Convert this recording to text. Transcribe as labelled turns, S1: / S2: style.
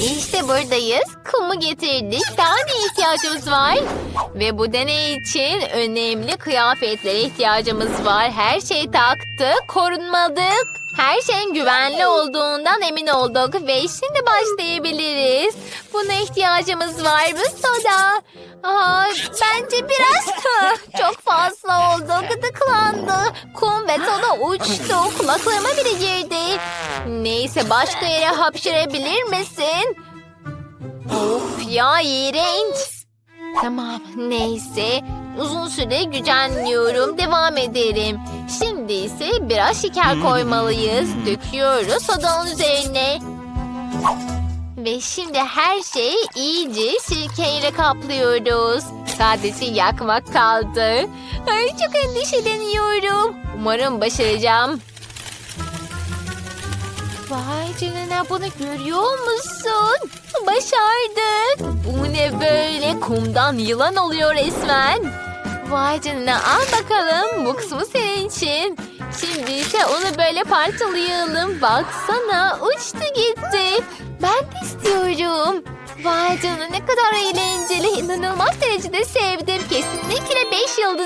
S1: İşte buradayız. Kumu getirdik. Daha ne ihtiyacımız var? Ve bu deney için önemli kıyafetlere ihtiyacımız var. Her şey taktık, korunmadık. Her şeyin güvenli olduğundan emin olduk ve şimdi başlayabiliriz. Buna ihtiyacımız var mı soda? Aa, bence biraz çok fazla oldu. Gıdıklandı. Kum ve soda uçtu. Kulaklarıma bile girdi. Neyse başka yere hapşırabilir misin? Of ya iğrenç. Tamam neyse. Uzun süre gücenliyorum. Devam ederim. Şimdi ise biraz şeker koymalıyız. Döküyoruz sodanın üzerine. Ve şimdi her şeyi iyice sirkeyle kaplıyoruz. Sadece yakmak kaldı. Ay çok endişeleniyorum. Umarım başaracağım. Vay canına bunu görüyor musun? Başardık. Bu ne böyle? Kumdan yılan oluyor resmen. Vay canına al bakalım. Bu kısmı senin için. Şimdi ise onu böyle parçalayalım. Baksana uçtu gitti. Ben de istiyorum. Vay canına ne kadar eğlenceli. İnanılmaz derecede sevdim. Kesinlikle 5 yıldız